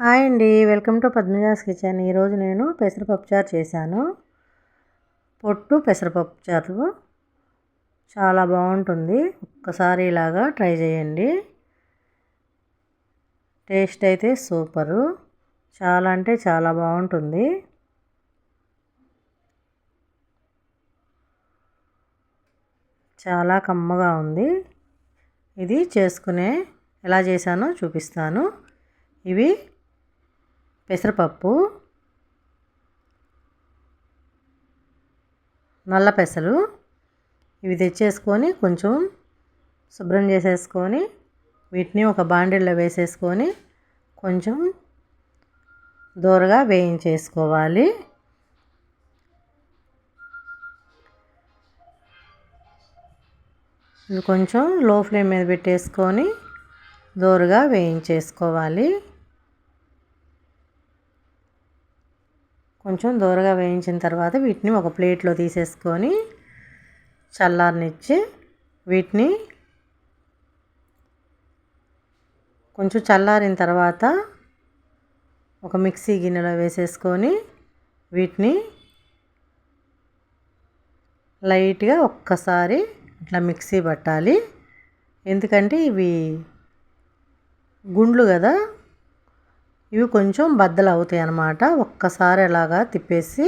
Hi అండి. Welcome to Padmaja's kitchen. ఈరోజు నేను పెసరపప్పు చారు చేశాను. పొట్టు పెసరపప్పు చారు. చాలా బాగుంటుంది. ఒక్కసారి ఇలాగా ట్రై చేయండి. టేస్ట్ అయితే సూపరు. చాలా అంటే చాలా బాగుంటుంది. చాలా కమ్మగా ఉంది. ఇది చేసుకునే ఎలా చేశానో చూపిస్తాను. ఇవి పెసరపప్పు నల్ల పెసలు ఇవి తెచ్చేసుకొని కొంచెం శుభ్రం చేసేసుకొని వీటిని ఒక బాండిల్లో వేసేసుకొని కొంచెం దూరగా వేయించేసుకోవాలి. ఇవి కొంచెం లో ఫ్లేమ్ మీద పెట్టేసుకొని దూరగా వేయించేసుకోవాలి. కొంచెం దూరగా వేయించిన తర్వాత వీటిని ఒక ప్లేట్లో తీసేసుకొని చల్లారనిచ్చి వీటిని కొంచెం చల్లారిన తర్వాత ఒక మిక్సీ గిన్నెలో వేసేసుకొని వీటిని లైట్గా ఒక్కసారి ఇట్లా మిక్సీ పట్టాలి. ఎందుకంటే ఇవి గుండ్లు కదా ఇవి కొంచెం బద్దలు అవుతాయి అన్నమాట ఒక్కసారి అలాగా తిప్పేసి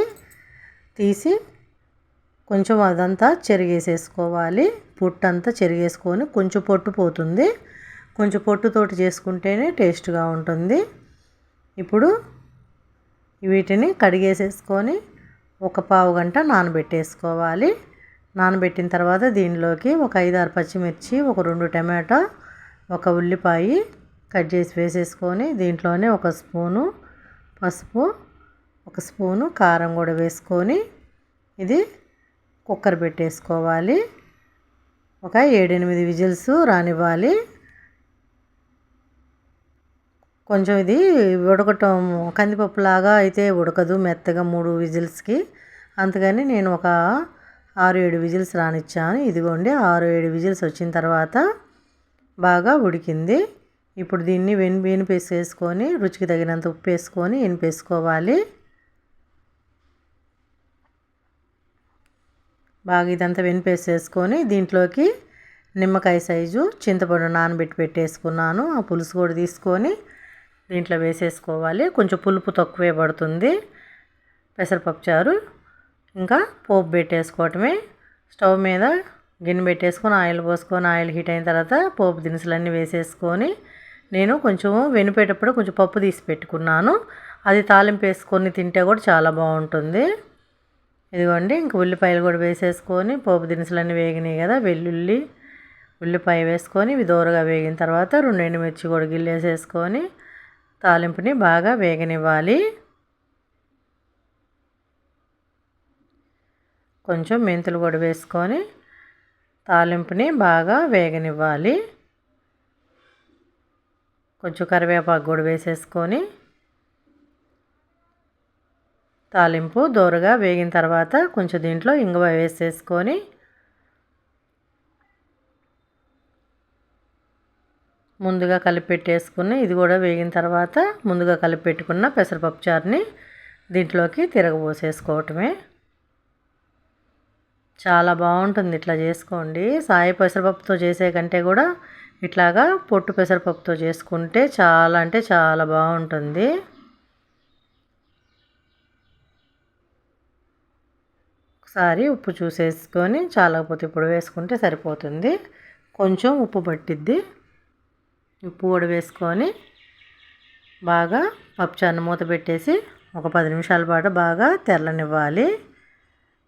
తీసి కొంచెం అదంతా చెరిగేసేసుకోవాలి. పొట్టు అంతా చెరిగేసుకొని కొంచెం పొట్టు పోతుంది. కొంచెం పొట్టుతోటి చేసుకుంటేనే టేస్ట్గా ఉంటుంది. ఇప్పుడు వీటిని కడిగేసేసుకొని ఒక పావు గంట నానబెట్టేసుకోవాలి. నానబెట్టిన తర్వాత దీనిలోకి ఒక ఐదు ఆరు పచ్చిమిర్చి ఒక రెండు టమాటా ఒక ఉల్లిపాయ కట్ చేసి వేసేసుకొని దీంట్లోనే ఒక స్పూను పసుపు ఒక స్పూను కారం కూడా వేసుకొని ఇది కుక్కర్ పెట్టేసుకోవాలి. ఒక ఏడెనిమిది విజిల్స్ రానివ్వాలి. కొంచెం ఇది ఉడకటం కందిపప్పులాగా అయితే ఉడకదు మెత్తగా మూడు విజిల్స్కి. అందుకని నేను ఒక ఆరు ఏడు విజిల్స్ రానిచ్చాను. ఇదిగోండి ఆరు ఏడు విజిల్స్ వచ్చిన తర్వాత బాగా ఉడికింది. ఇప్పుడు దీన్ని వెన్ వేనిపేసేసుకొని రుచికి తగినంత ఉప్పు వేసుకొని ఎనిపేసుకోవాలి బాగా ఇదంతా వెనిపేసేసుకొని దీంట్లోకి నిమ్మకాయ సైజు చింతపండు నానబెట్టి పెట్టేసుకున్నాను. ఆ పులుసు కూడా తీసుకొని దీంట్లో వేసేసుకోవాలి. కొంచెం పులుపు తక్కువే పడుతుంది. పెసరపప్పు చారు ఇంకా పోపు పెట్టేసుకోవటమే. స్టవ్ మీద గిన్నె పెట్టేసుకొని ఆయిల్ పోసుకొని ఆయిల్ హీట్ అయిన తర్వాత పోపు దినుసులన్నీ వేసేసుకొని నేను కొంచెం వెనిపేటప్పుడు కొంచెం పప్పు తీసి పెట్టుకున్నాను. అది తాలింపు వేసుకొని తింటే కూడా చాలా బాగుంటుంది. ఇదిగోండి ఇంక ఉల్లిపాయలు కూడా వేసేసుకొని పోపు దినుసులన్నీ వేగినాయి కదా వెల్లుల్లి ఉల్లిపాయ వేసుకొని ఇవి దూరగా వేగిన తర్వాత రెండు ఎండుమిర్చి కూడా గిల్లేసేసుకొని తాలింపుని బాగా వేగనివ్వాలి. కొంచెం మెంతులు కూడా వేసుకొని తాలింపుని బాగా వేగనివ్వాలి. కొంచెం కరివేపాకు కూడా వేసేసుకొని తాలింపు దోరగా వేగిన తర్వాత కొంచెం దీంట్లో ఇంగువ వేసేసుకొని ముందుగా కలిపెట్టేసుకుని ఇది కూడా వేగిన తర్వాత ముందుగా కలిపెట్టుకున్న పెసరపప్పు చారుని దీంట్లోకి తిరగబోసేసుకోవటమే. చాలా బాగుంటుంది ఇట్లా చేసుకోండి. సాయి పెసరపప్పుతో చేసే కంటే కూడా ఇట్లాగా పొట్టు పెసరపప్పుతో చేసుకుంటే చాలా అంటే చాలా బాగుంటుంది. ఒకసారి ఉప్పు చూసేసుకొని చాలకపోతే ఇప్పుడు వేసుకుంటే సరిపోతుంది. కొంచెం ఉప్పు పట్టిద్ది. ఉప్పు కూడా వేసుకొని బాగా పప్పుచారుని మూత పెట్టేసి ఒక పది నిమిషాల పాటు బాగా తెల్లనివ్వాలి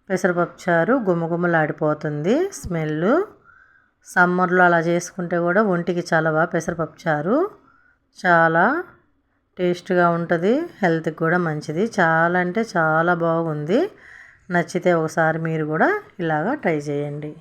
పెసరపప్పు చారు గుమ్మగుమ్మలాడిపోతుంది స్మెల్ సమ్మర్లో అలా చేసుకుంటే కూడా ఒంటికి చాలా బాగా పెసరపప్పు చారు. చాలా టేస్ట్గా ఉంటుంది హెల్త్కి కూడా మంచిది. చాలా అంటే చాలా బాగుంది. నచ్చితే ఒకసారి మీరు కూడా ఇలాగా ట్రై చేయండి.